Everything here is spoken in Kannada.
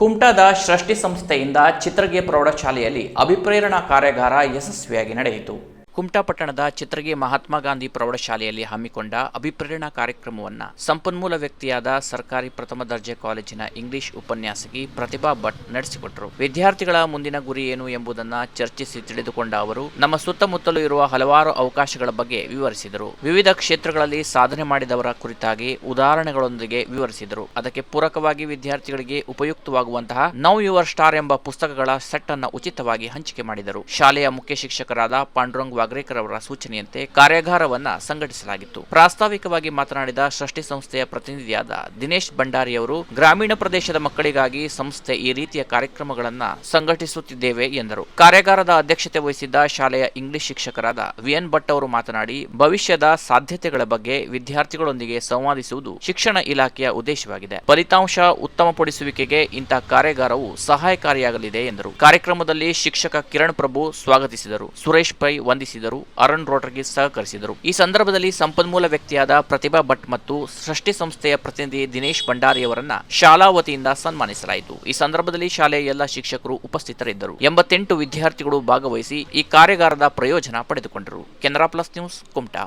ಕುಮಟಾದ ಸೃಷ್ಟಿ ಸಂಸ್ಥೆಯಿಂದ ಚಿತ್ರಗೆ ಪ್ರೌಢಶಾಲೆಯಲ್ಲಿ ಅಭಿಪ್ರೇರಣಾ ಕಾರ್ಯಾಗಾರ ಯಶಸ್ವಿಯಾಗಿ ನಡೆಯಿತು. ಕುಮಟಾ ಪಟ್ಟಣದ ಚಿತ್ರಗೆ ಮಹಾತ್ಮ ಗಾಂಧಿ ಪ್ರೌಢಶಾಲೆಯಲ್ಲಿ ಹಮ್ಮಿಕೊಂಡ ಅಭಿಪ್ರೇರಣಾ ಕಾರ್ಯಕ್ರಮವನ್ನು ಸಂಪನ್ಮೂಲ ವ್ಯಕ್ತಿಯಾದ ಸರ್ಕಾರಿ ಪ್ರಥಮ ದರ್ಜೆ ಕಾಲೇಜಿನ ಇಂಗ್ಲಿಷ್ ಉಪನ್ಯಾಸಕಿ ಪ್ರತಿಭಾ ಭಟ್ ನಡೆಸಿಕೊಟ್ಟರು. ವಿದ್ಯಾರ್ಥಿಗಳ ಮುಂದಿನ ಗುರಿ ಏನು ಎಂಬುದನ್ನು ಚರ್ಚಿಸಿ ತಿಳಿದುಕೊಂಡ ಅವರು, ನಮ್ಮ ಸುತ್ತಮುತ್ತಲೂ ಇರುವ ಹಲವಾರು ಅವಕಾಶಗಳ ಬಗ್ಗೆ ವಿವರಿಸಿದರು. ವಿವಿಧ ಕ್ಷೇತ್ರಗಳಲ್ಲಿ ಸಾಧನೆ ಮಾಡಿದವರ ಕುರಿತಾಗಿ ಉದಾಹರಣೆಗಳೊಂದಿಗೆ ವಿವರಿಸಿದರು. ಅದಕ್ಕೆ ಪೂರಕವಾಗಿ ವಿದ್ಯಾರ್ಥಿಗಳಿಗೆ ಉಪಯುಕ್ತವಾಗುವಂತಹ ನೌ ಯುವರ್ ಸ್ಟಾರ್ ಎಂಬ ಪುಸ್ತಕಗಳ ಸೆಟ್ ಅನ್ನು ಉಚಿತವಾಗಿ ಹಂಚಿಕೆ ಮಾಡಿದರು. ಶಾಲೆಯ ಮುಖ್ಯ ಶಿಕ್ಷಕರಾದ ಪಾಂಡುರಂಗ್ ವಾಗ್ರೇಕರ್ ಅವರ ಸೂಚನೆಯಂತೆ ಕಾರ್ಯಾಗಾರವನ್ನ ಸಂಘಟಿಸಲಾಗಿತ್ತು. ಪ್ರಾಸ್ತಾವಿಕವಾಗಿ ಮಾತನಾಡಿದ ಸೃಷ್ಟಿ ಸಂಸ್ಥೆಯ ಪ್ರತಿನಿಧಿಯಾದ ದಿನೇಶ್ ಭಂಡಾರಿ ಅವರು, ಗ್ರಾಮೀಣ ಪ್ರದೇಶದ ಮಕ್ಕಳಿಗಾಗಿ ಸಂಸ್ಥೆ ಈ ರೀತಿಯ ಕಾರ್ಯಕ್ರಮಗಳನ್ನ ಸಂಘಟಿಸುತ್ತಿದ್ದೇವೆ ಎಂದರು. ಕಾರ್ಯಾಗಾರದ ಅಧ್ಯಕ್ಷತೆ ವಹಿಸಿದ್ದ ಶಾಲೆಯ ಇಂಗ್ಲಿಷ್ ಶಿಕ್ಷಕರಾದ ವಿಎನ್ ಭಟ್ ಅವರು ಮಾತನಾಡಿ, ಭವಿಷ್ಯದ ಸಾಧ್ಯತೆಗಳ ಬಗ್ಗೆ ವಿದ್ಯಾರ್ಥಿಗಳೊಂದಿಗೆ ಸಂವಾದಿಸುವುದು ಶಿಕ್ಷಣ ಇಲಾಖೆಯ ಉದ್ದೇಶವಾಗಿದೆ. ಫಲಿತಾಂಶ ಉತ್ತಮಪಡಿಸುವಿಕೆಗೆ ಇಂತಹ ಕಾರ್ಯಾಗಾರವು ಸಹಾಯಕಾರಿಯಾಗಲಿದೆ ಎಂದರು. ಕಾರ್ಯಕ್ರಮದಲ್ಲಿ ಶಿಕ್ಷಕ ಕಿರಣ್ ಪ್ರಭು ಸ್ವಾಗತಿಸಿದರು. ಸುರೇಶ್ ಪೈ ವಂದಿಸಿದರು. ಅರುಣ್ ರೋಟರ್ಗೆ ಸಹಕರಿಸಿದರು. ಈ ಸಂದರ್ಭದಲ್ಲಿ ಸಂಪನ್ಮೂಲ ವ್ಯಕ್ತಿಯಾದ ಪ್ರತಿಭಾ ಭಟ್ ಮತ್ತು ಸೃಷ್ಟಿ ಸಂಸ್ಥೆಯ ಪ್ರತಿನಿಧಿ ದಿನೇಶ್ ಭಂಡಾರಿ ಅವರನ್ನ ಶಾಲಾ ವತಿಯಿಂದ ಸನ್ಮಾನಿಸಲಾಯಿತು. ಈ ಸಂದರ್ಭದಲ್ಲಿ ಶಾಲೆಯ ಎಲ್ಲ ಶಿಕ್ಷಕರು ಉಪಸ್ಥಿತರಿದ್ದರು. ಎಂಬತ್ತೆಂಟು ವಿದ್ಯಾರ್ಥಿಗಳು ಭಾಗವಹಿಸಿ ಈ ಕಾರ್ಯಾಗಾರದ ಪ್ರಯೋಜನ ಪಡೆದುಕೊಂಡರು. Canara plus news, Kumta.